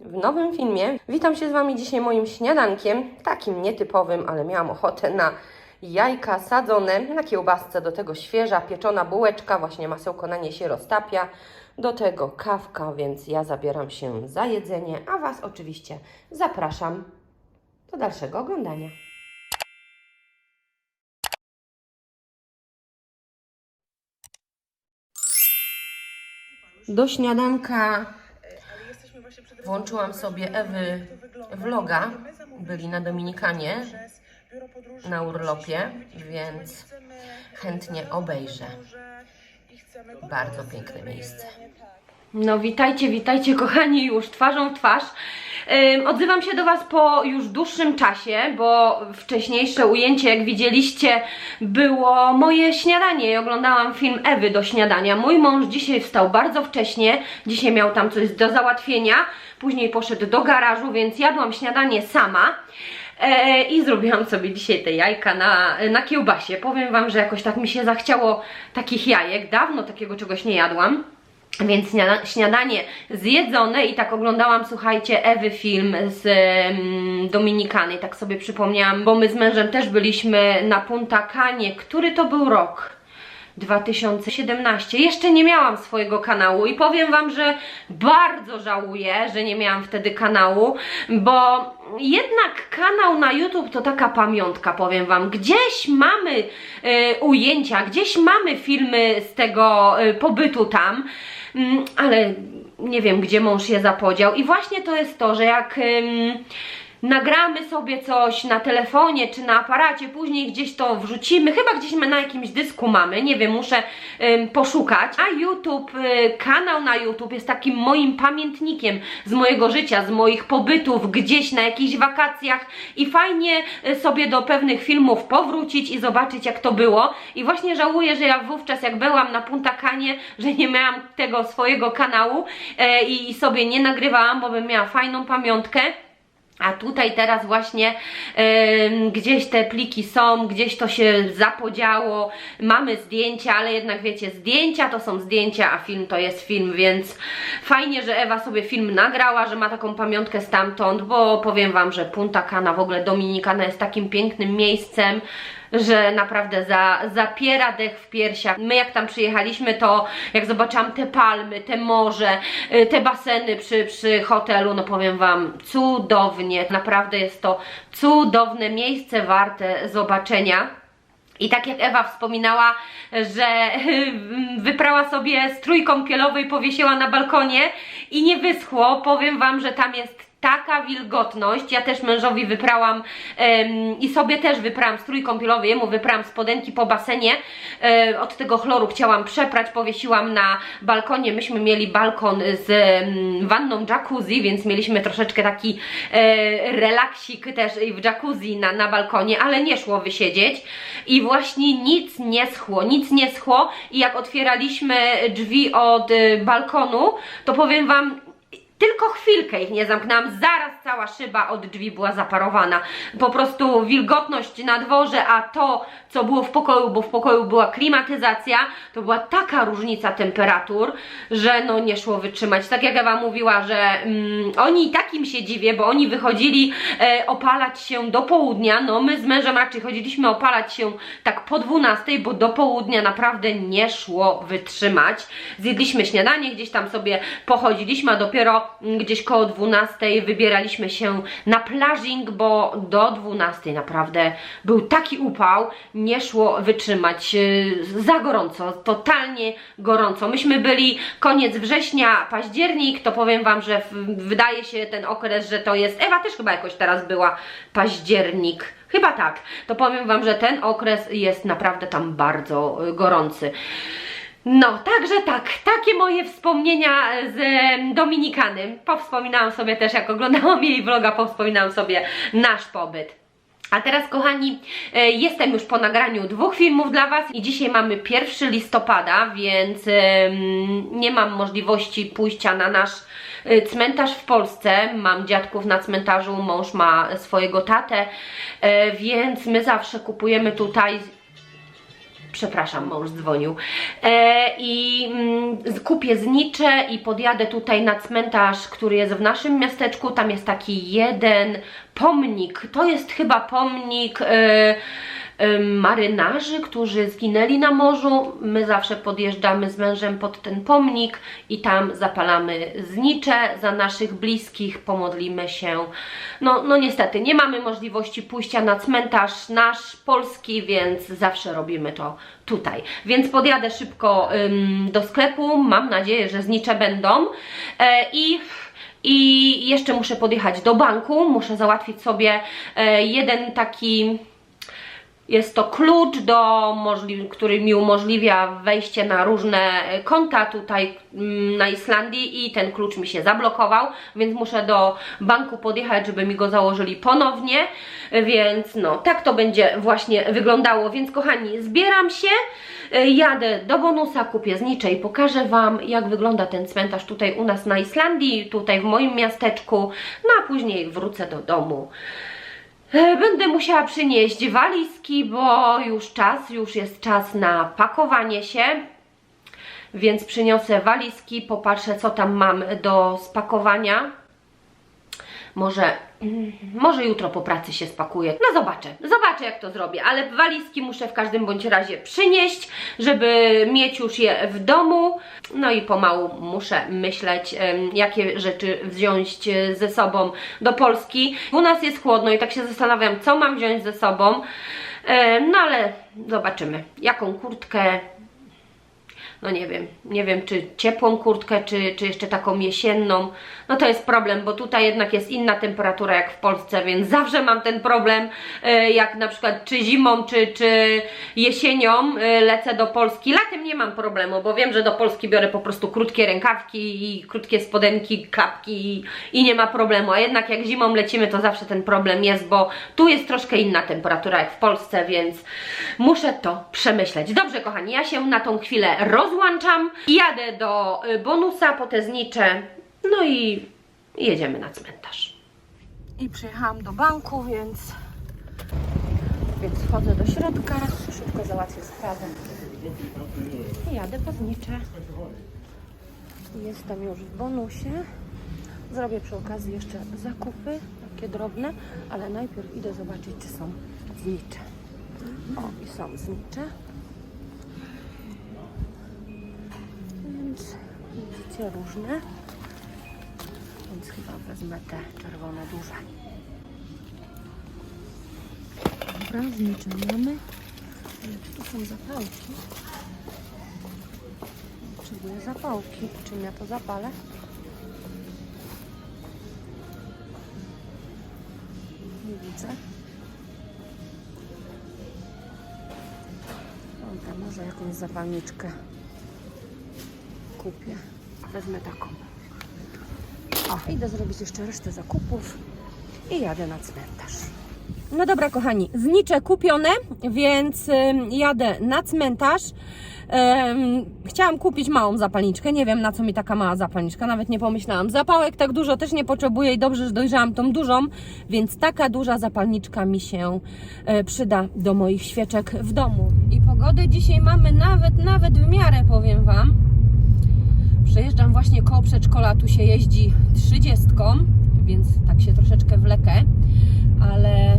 w nowym filmie. Witam się z Wami dzisiaj moim śniadankiem, takim nietypowym, ale miałam ochotę na jajka sadzone, na kiełbasce, do tego świeża, pieczona bułeczka, właśnie masełko na nie się roztapia, do tego kawka, więc ja zabieram się za jedzenie, a Was oczywiście zapraszam do dalszego oglądania. Do śniadanka włączyłam sobie Ewy vloga. Byli na Dominikanie na urlopie, więc chętnie obejrzę. Bardzo piękne miejsce. No witajcie, witajcie kochani już twarzą w twarz. Odzywam się do Was po już dłuższym czasie, bo wcześniejsze ujęcie, jak widzieliście, było moje śniadanie i oglądałam film Ewy do śniadania. Mój mąż dzisiaj wstał bardzo wcześnie, dzisiaj miał tam coś do załatwienia, później poszedł do garażu, więc jadłam śniadanie sama. E, I zrobiłam sobie dzisiaj te jajka na, na kiełbasie. Powiem Wam, że jakoś tak mi się zachciało takich jajek. Dawno takiego czegoś nie jadłam. Więc śniada śniadanie zjedzone i tak oglądałam, słuchajcie, Ewy film z mm, Dominikany, tak sobie przypomniałam, bo my z mężem też byliśmy na Punta Canie. Który to był rok? 2017. Jeszcze nie miałam swojego kanału i powiem Wam, że bardzo żałuję, że nie miałam wtedy kanału, bo jednak kanał na YouTube to taka pamiątka, powiem Wam. Gdzieś mamy e, ujęcia, gdzieś mamy filmy z tego e, pobytu tam, ale nie wiem, gdzie mąż je zapodział. I właśnie to jest to, że jak. Nagramy sobie coś na telefonie czy na aparacie, później gdzieś to wrzucimy, chyba gdzieś my na jakimś dysku mamy, nie wiem, muszę ym, poszukać. A YouTube, y, kanał na YouTube jest takim moim pamiętnikiem z mojego życia, z moich pobytów gdzieś na jakichś wakacjach i fajnie y, sobie do pewnych filmów powrócić i zobaczyć jak to było. I właśnie żałuję, że ja wówczas jak byłam na Punta Canie, że nie miałam tego swojego kanału e, i sobie nie nagrywałam, bo bym miała fajną pamiątkę. A tutaj teraz właśnie em, gdzieś te pliki są, gdzieś to się zapodziało, mamy zdjęcia, ale jednak wiecie, zdjęcia to są zdjęcia, a film to jest film, więc fajnie, że Ewa sobie film nagrała, że ma taką pamiątkę stamtąd, bo powiem Wam, że Punta Cana, w ogóle Dominikana jest takim pięknym miejscem, że naprawdę za, zapiera dech w piersiach. My jak tam przyjechaliśmy, to jak zobaczyłam te palmy, te morze, y, te baseny przy, przy hotelu, no powiem Wam, cudownie. Naprawdę jest to cudowne miejsce warte zobaczenia. I tak jak Ewa wspominała, że wyprała sobie strój kąpielowy i powiesiła na balkonie i nie wyschło, powiem Wam, że tam jest taka wilgotność. Ja też mężowi wyprałam em, i sobie też wyprałam strój kąpielowy, jemu wyprałam spodenki po basenie. E, od tego chloru chciałam przeprać, powiesiłam na balkonie. Myśmy mieli balkon z em, wanną jacuzzi, więc mieliśmy troszeczkę taki e, relaksik też w jacuzzi na, na balkonie, ale nie szło wysiedzieć. I właśnie nic nie schło, nic nie schło i jak otwieraliśmy drzwi od y, balkonu, to powiem Wam, tylko chwilkę ich nie zamknęłam, zaraz cała szyba od drzwi była zaparowana. Po prostu wilgotność na dworze, a to, co było w pokoju, bo w pokoju była klimatyzacja, to była taka różnica temperatur, że no nie szło wytrzymać. Tak jak Ewa mówiła, że mm, oni takim się dziwię, bo oni wychodzili e, opalać się do południa, no my z mężem raczej chodziliśmy opalać się tak po 12, bo do południa naprawdę nie szło wytrzymać. Zjedliśmy śniadanie, gdzieś tam sobie pochodziliśmy, a dopiero gdzieś koło 12 wybieraliśmy się na plażing, bo do 12 naprawdę był taki upał, nie szło wytrzymać. Yy, Za gorąco, totalnie gorąco. Myśmy byli koniec września, październik, to powiem Wam, że wydaje się ten okres, że to jest, Ewa też chyba jakoś teraz była październik. Chyba tak. To powiem Wam, że ten okres jest naprawdę tam bardzo y, gorący. No, także tak, takie moje wspomnienia z em, Dominikanem. Powspominałam sobie też, jak oglądałam jej vloga, powspominałam sobie nasz pobyt. A teraz, kochani, e, jestem już po nagraniu dwóch filmów dla Was i dzisiaj mamy 1 listopada, więc nie mam możliwości pójścia na nasz e, cmentarz w Polsce. Mam dziadków na cmentarzu, mąż ma swojego tatę, e, więc my zawsze kupujemy tutaj Przepraszam, mąż dzwonił. E, I mm, kupię znicze i podjadę tutaj na cmentarz, który jest w naszym miasteczku. Tam jest taki jeden pomnik. To jest chyba pomnik. E, marynarzy, którzy zginęli na morzu. My zawsze podjeżdżamy z mężem pod ten pomnik i tam zapalamy znicze za naszych bliskich, pomodlimy się. No, no niestety, nie mamy możliwości pójścia na cmentarz nasz polski, więc zawsze robimy to tutaj. Więc podjadę szybko ym, do sklepu, mam nadzieję, że znicze będą e, i i jeszcze muszę podjechać do banku, muszę załatwić sobie e, jeden taki jest to klucz, do który mi umożliwia wejście na różne konta tutaj mm, na Islandii i ten klucz mi się zablokował, więc muszę do banku podjechać, żeby mi go założyli ponownie, więc no tak to będzie właśnie wyglądało, więc kochani zbieram się, e, jadę do bonusa, kupię znicze i pokażę Wam jak wygląda ten cmentarz tutaj u nas na Islandii, tutaj w moim miasteczku, no a później wrócę do domu. E, Będę musiała przynieść walizki, bo już czas, już jest czas na pakowanie się. Więc przyniosę walizki, popatrzę co tam mam do spakowania. Może, może jutro po pracy się spakuję. No zobaczę, zobaczę jak to zrobię, ale walizki muszę w każdym bądź razie przynieść, żeby mieć już je w domu. No i pomału muszę myśleć, jakie rzeczy wziąć e, ze sobą do Polski. U nas jest chłodno i tak się zastanawiam, co mam wziąć ze sobą. E, No ale zobaczymy, jaką kurtkę, no nie wiem, nie wiem czy ciepłą kurtkę, czy, czy jeszcze taką jesienną. No to jest problem, bo tutaj jednak jest inna temperatura jak w Polsce, więc zawsze mam ten problem, e, jak na przykład czy zimą, czy, czy jesienią e, lecę do Polski. Latem nie mam problemu, bo wiem, że do Polski biorę po prostu krótkie rękawki i krótkie spodenki, klapki i, i nie ma problemu. A jednak jak zimą lecimy, to zawsze ten problem jest, bo tu jest troszkę inna temperatura jak w Polsce, więc muszę to przemyśleć. Dobrze, kochani, ja się na tą chwilę rozłączam. Jadę do y, bonusa po te znicze, no i jedziemy na cmentarz. I przyjechałam do banku, więc, więc wchodzę do środka, szybko załatwię sprawę i jadę po znicze. Jestem już w bonusie. Zrobię przy okazji jeszcze zakupy, takie drobne, ale najpierw idę zobaczyć, czy są znicze. O, i są znicze. Więc różne. Więc chyba wezmę te czerwone duże. Dobra. Ale czy tu są zapałki? Potrzebuję zapałki. Czym ja to zapalę? Nie widzę. Dobra, może jakąś zapalniczkę kupię. Wezmę taką. O, idę zrobić jeszcze resztę zakupów i jadę na cmentarz. No dobra, kochani, znicze kupione, więc jadę na cmentarz. Chciałam kupić małą zapalniczkę, nie wiem na co mi taka mała zapalniczka, nawet nie pomyślałam. Zapałek tak dużo też nie potrzebuję i dobrze, że dojrzałam tą dużą, więc taka duża zapalniczka mi się e, przyda do moich świeczek w domu. I pogodę dzisiaj mamy nawet, nawet w miarę, powiem Wam. Przedszkola, tu się jeździ trzydziestką, więc tak się troszeczkę wlekę, ale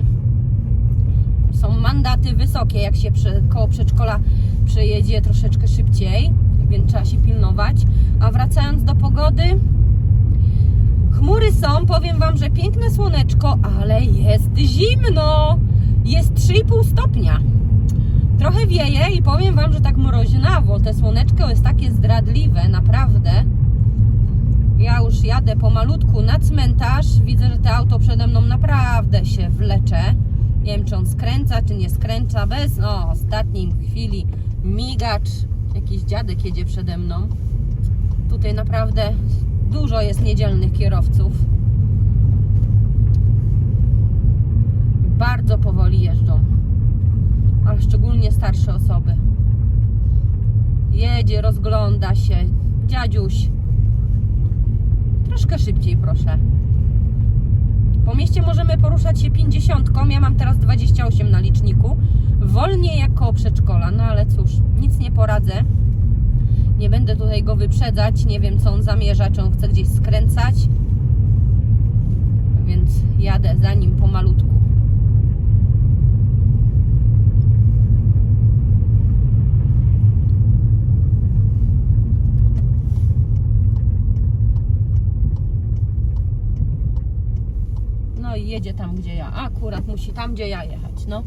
są mandaty wysokie, jak się przy, koło przedszkola przejedzie troszeczkę szybciej, więc trzeba się pilnować. A wracając do pogody, chmury są, powiem Wam, że piękne słoneczko, ale jest zimno, jest 3,5 stopnia. Trochę wieje i powiem Wam, że tak mroźnawo. Te słoneczko jest takie zdradliwe, naprawdę. Ja już jadę pomalutku na cmentarz. Widzę, że to auto przede mną naprawdę się wlecze. Nie wiem, czy on skręca, czy nie skręca. Bez, no, ostatniej chwili migacz Jakiś dziadek jedzie przede mną. Tutaj naprawdę dużo jest niedzielnych kierowców. Bardzo powoli jeżdżą. Ale szczególnie starsze osoby. Jedzie, rozgląda się. Dziadziuś. Troszkę szybciej, proszę. Po mieście możemy poruszać się 50. Ja mam teraz 28 na liczniku. Wolniej jak koło przedszkola, no ale cóż, nic nie poradzę. Nie będę tutaj go wyprzedzać. Nie wiem, co on zamierza, czy on chce gdzieś skręcać. Więc jadę za nim pomalutku. No i jedzie tam, gdzie ja. Akurat musi tam, gdzie ja jechać, no.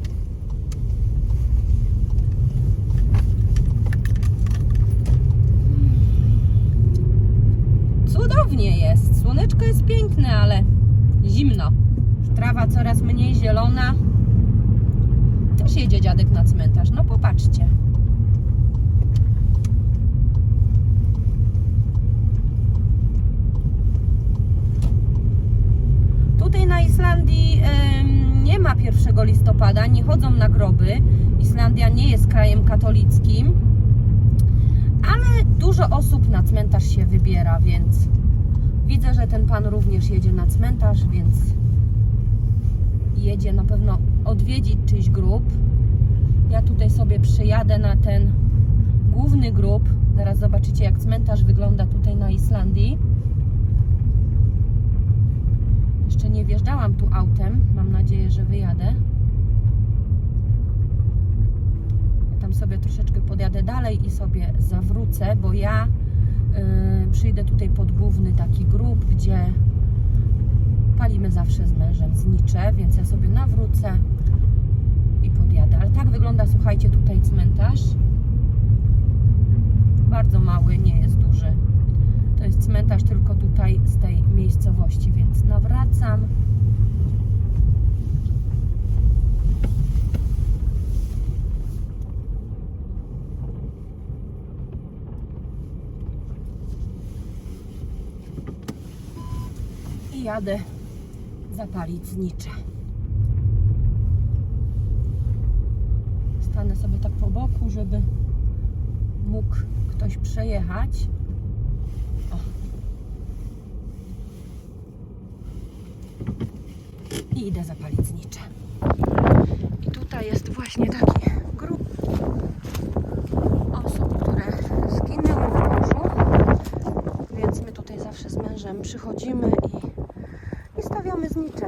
Cudownie jest. Słoneczko jest piękne, ale zimno. Trawa coraz mniej zielona. Też jedzie dziadek na cmentarz. No popatrzcie. Tutaj na Islandii nie ma 1 listopada, nie chodzą na groby. Islandia nie jest krajem katolickim, ale dużo osób na cmentarz się wybiera, więc widzę, że ten pan również jedzie na cmentarz, więc jedzie na pewno odwiedzić czyjś grób. Ja tutaj sobie przyjadę na ten główny grób. Zaraz zobaczycie, jak cmentarz wygląda tutaj na Islandii. Jeszcze nie wjeżdżałam tu autem. Mam nadzieję, że wyjadę. Ja tam sobie troszeczkę podjadę dalej i sobie zawrócę, bo ja y, przyjdę tutaj pod główny taki grób, gdzie palimy zawsze z mężem znicze, więc ja sobie nawrócę i podjadę. Ale tak wygląda, słuchajcie, tutaj cmentarz. Bardzo mały, nie jest duży. To jest cmentarz tylko tutaj z tej miejscowości, więc nawracam. I jadę zapalić znicze. Stanę sobie tak po boku, żeby mógł ktoś przejechać. I idę zapalić znicze. I tutaj jest właśnie taki grup osób, które zginęły w morzu. Więc my tutaj zawsze z mężem przychodzimy i, i stawiamy znicze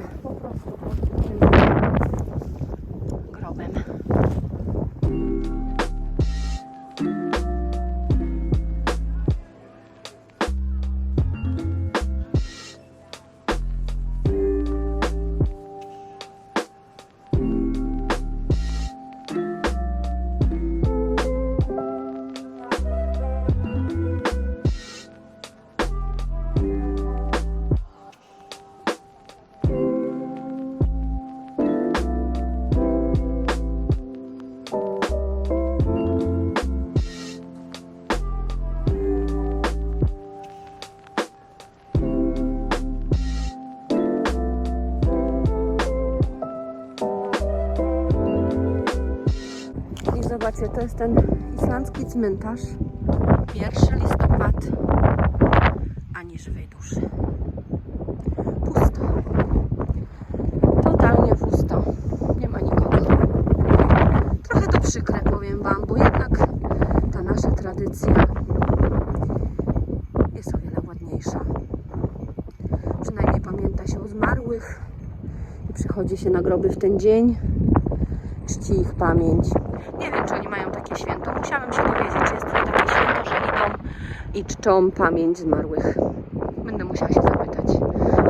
zobaczcie, to jest ten islandzki cmentarz. 1 listopad, ani żywej duszy. Pusto. Totalnie pusto. Nie ma nikogo. Trochę to przykre, powiem Wam, bo jednak ta nasza tradycja jest o wiele ładniejsza. Przynajmniej pamięta się o zmarłych i przychodzi się na groby w ten dzień czci ich pamięć. Nie wiem, czy oni mają takie Musiałam się dowiedzieć, czy jest tutaj takie święto, że idą i czczą pamięć zmarłych. Będę musiała się zapytać.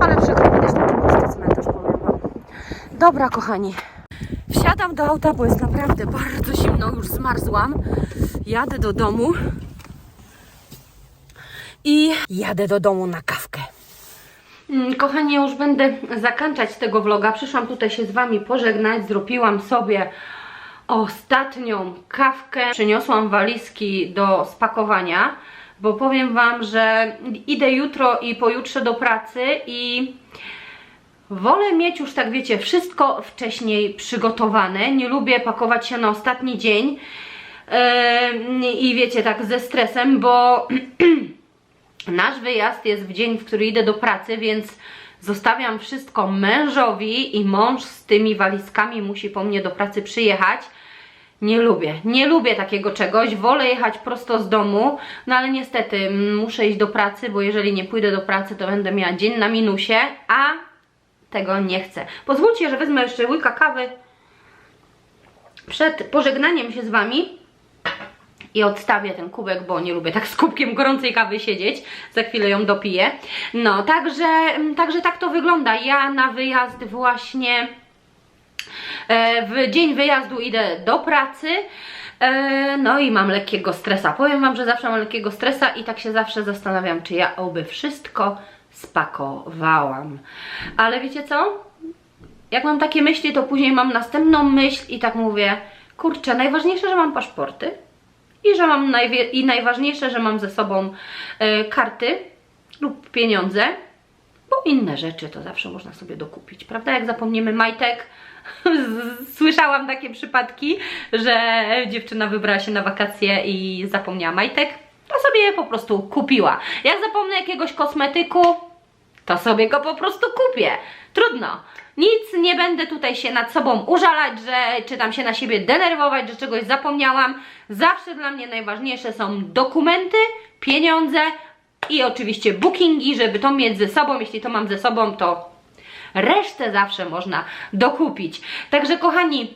Ale przykro widać taki pusty cmentarz, powiem wam. Dobra, kochani. Wsiadam do auta, bo jest naprawdę bardzo zimno, już zmarzłam. Jadę do domu. I jadę do domu na kawkę. Mm, Kochani, już będę zakończać tego vloga. Przyszłam tutaj się z Wami pożegnać. Zrobiłam sobie ostatnią kawkę. Przyniosłam walizki do spakowania, bo powiem Wam, że idę jutro i pojutrze do pracy i wolę mieć już tak wiecie, wszystko wcześniej przygotowane. Nie lubię pakować się na ostatni dzień Em, i wiecie, tak ze stresem, bo nasz wyjazd jest w dzień, w który idę do pracy, więc zostawiam wszystko mężowi i mąż z tymi walizkami musi po mnie do pracy przyjechać. Nie lubię, nie lubię takiego czegoś, wolę jechać prosto z domu, no ale niestety mm, muszę iść do pracy, bo jeżeli nie pójdę do pracy, to będę miała dzień na minusie, a tego nie chcę. Pozwólcie, że wezmę jeszcze łyka kawy przed pożegnaniem się z Wami i odstawię ten kubek, bo nie lubię tak z kubkiem gorącej kawy siedzieć. Za chwilę ją dopiję. No, także, także tak to wygląda. Ja na wyjazd właśnie w dzień wyjazdu idę do pracy. E, No i mam lekkiego stresa. Powiem Wam, że zawsze mam lekkiego stresa i tak się zawsze zastanawiam, czy ja oby wszystko spakowałam. Ale wiecie co? Jak mam takie myśli, to później mam następną myśl i tak mówię, kurczę, najważniejsze, że mam paszporty i że mam i najważniejsze, że mam ze sobą e, karty lub pieniądze, bo inne rzeczy to zawsze można sobie dokupić, prawda? Jak zapomniemy majtek, słyszałam takie przypadki, że dziewczyna wybrała się na wakacje i zapomniała majtek, to sobie je po prostu kupiła. Jak zapomnę jakiegoś kosmetyku, to sobie go po prostu kupię. Trudno. Nic nie będę tutaj się nad sobą użalać, że czy tam się na siebie denerwować, że czegoś zapomniałam. Zawsze dla mnie najważniejsze są dokumenty, pieniądze i oczywiście bookingi, żeby to mieć ze sobą. Jeśli to mam ze sobą, to resztę zawsze można dokupić. Także kochani,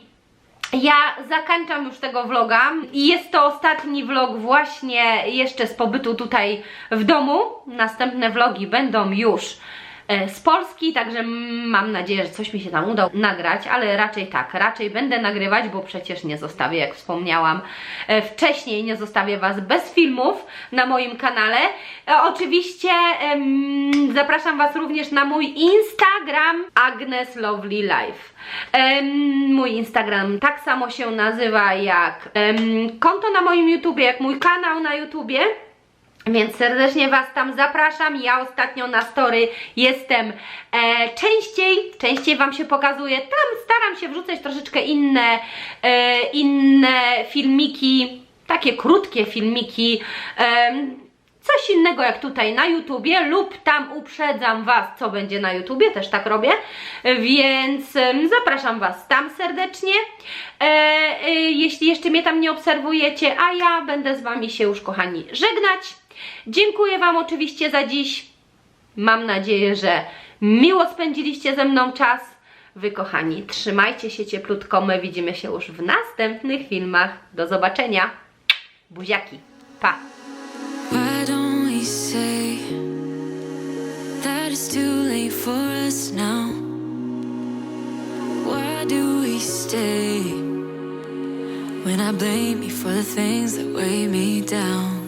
ja zakończam już tego vloga i jest to ostatni vlog właśnie jeszcze z pobytu tutaj w domu. Następne vlogi będą już z Polski, także mam nadzieję, że coś mi się tam uda nagrać, ale raczej tak, raczej będę nagrywać, bo przecież nie zostawię, jak wspomniałam e, wcześniej, nie zostawię Was bez filmów na moim kanale. E, Oczywiście zapraszam Was również na mój Instagram Agnes Lovely Life. Mój Instagram tak samo się nazywa jak konto na moim YouTubie, jak mój kanał na YouTubie. Więc serdecznie Was tam zapraszam. Ja ostatnio na story jestem e, częściej, częściej Wam się pokazuję. Tam staram się wrzucać troszeczkę inne, e, inne filmiki, takie krótkie filmiki. em, coś innego jak tutaj na YouTubie lub tam uprzedzam Was, co będzie na YouTubie, też tak robię, więc zapraszam Was tam serdecznie. E, e, jeśli jeszcze mnie tam nie obserwujecie, a ja będę z Wami się już, kochani, żegnać. Dziękuję Wam oczywiście za dziś. Mam nadzieję, że miło spędziliście ze mną czas. Wy, kochani, trzymajcie się cieplutko. My widzimy się już w następnych filmach. Do zobaczenia. Buziaki. Pa! When I blame you for the things that weigh me down?